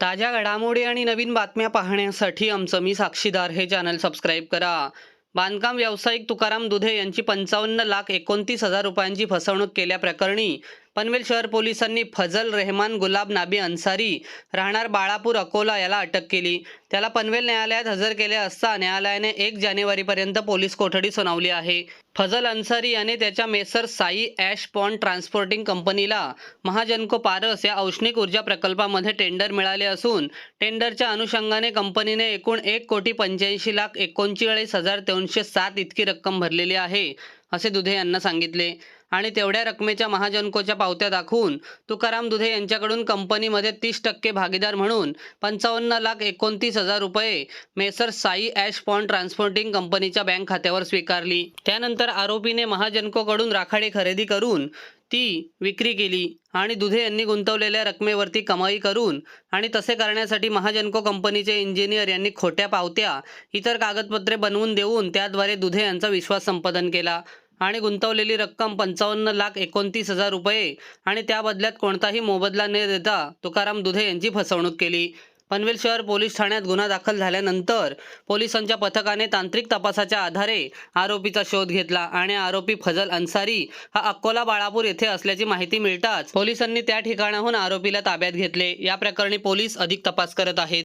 ताज्या घडामोडी आणि नवीन बातम्या पाहण्यासाठी आमचं मी साक्षीदार हे चॅनल सबस्क्राईब करा. बांधकाम व्यावसायिक तुकाराम दुधे यांची पंचावन्न लाख एकोणतीस हजार रुपयांची फसवणूक केल्याप्रकरणी पनवेल शहर पोलिसांनी फजल रेहमान गुलाब नाबी अन्सारी राहणार बाळापूर अकोला याला अटक केली. त्याला पनवेल न्यायालयात हजर केले असता न्यायालयाने एक जानेवारीपर्यंत पोलीस कोठडी सुनावली आहे. फजल अन्सारी याने त्याच्या messrs Sai ash pond transporting कंपनीला महाजनको पारस या औष्णिक ऊर्जा प्रकल्पामध्ये टेंडर मिळाले असून टेंडरच्या अनुषंगाने कंपनीने एकूण एक कोटी पंच्याऐंशी लाख एकोणचाळीस हजार दोनशे सात इतकी रक्कम भरलेली आहे असे दुधे यांना सांगितले. आणि तेवढ्या रकमेच्या महाजनकोच्या पावत्या दाखवून तुकाराम दुधे यांच्याकडून कंपनीमध्ये तीस टक्के भागीदार म्हणून पंचावन्न लाख एकोणतीस हजार रुपये messrs Sai ash pond transporting कंपनीच्या बँक खात्यावर स्वीकारली. त्यानंतर आरोपीने महाजनकोकडून राखाडी खरेदी करून ती विक्री केली आणि दुधे यांनी गुंतवलेल्या रकमेवरती कमाई करून आणि तसे करण्यासाठी महाजनको कंपनीचे इंजिनियर यांनी खोट्या पावत्या इतर कागदपत्रे बनवून देऊन त्याद्वारे दुधे यांचा विश्वास संपादन केला. आणि गुंतवलेली रक्कम पंचावन्न लाख एकोणतीस हजार रुपये आणि त्या बदल्यात कोणताही मोबदला न देता तुकाराम दुधे यांची फसवणूक केली. पनवेल शहर पोलीस ठाण्यात गुन्हा दाखल झाल्यानंतर पोलिसांच्या पथकाने तांत्रिक तपासाच्या आधारे आरोपीचा शोध घेतला आणि आरोपी फजल अन्सारी हा अकोला बाळापूर येथे असल्याची माहिती मिळताच पोलिसांनी त्या ठिकाणाहून आरोपीला ताब्यात घेतले. या प्रकरणी पोलीस अधिक तपास करत आहेत.